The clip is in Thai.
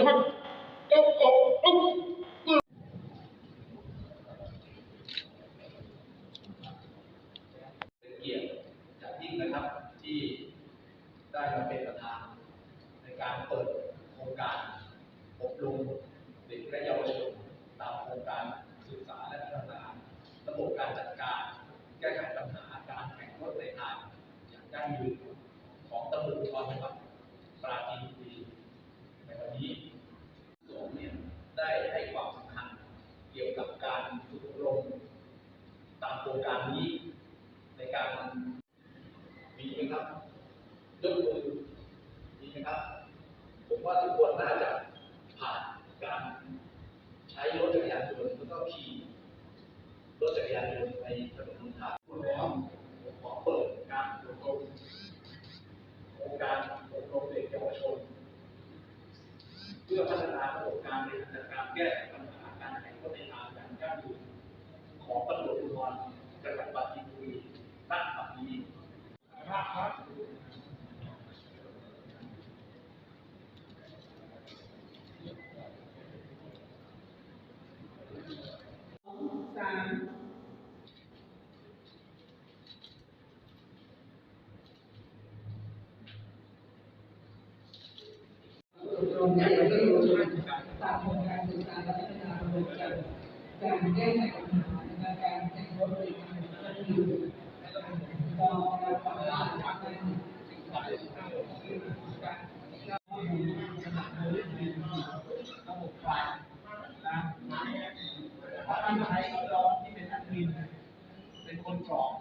เป็นยรยิ่งนะครับที่ได้มาเป็นประธาน ในการเปิดโครงการอบรมเด็กและเยาวชนตามโครงการศึกษาและพัฒนาระบบการจัดการ แก้ไขปัญหาการแข่งรถในทางอย่างยั่งยืน การฝึกอบรมตามโครงการนี้ในการมีไหมครับยกมือมีไหมครับ ผมว่าทุกคนน่าจะผ่านการใช้รถจักรยานยนต์แล้วก็ขี่รถจักรยานยนต์ในถนนหนทางแล้วผมขอเปิดการอบรมโครงการอบรมเด็กเยาวชน เพื่อพัฒนาระบบการบริหารจัดการแก้ปัญหาการแข่งรถในทางการก้าวอยู่ของตำรวจภูธรจังหวัดปราจีนบุรีณบัดนี้ ครับสามโรงเรียนที่รู้ชันตามโครงการศึกษาและพัฒนาระบบการการแก้ไขปัญหาในการแต่งรถบริการเจ้าหน้า ใช้ร้องที่เป็นนักบินเป็นคนกรอก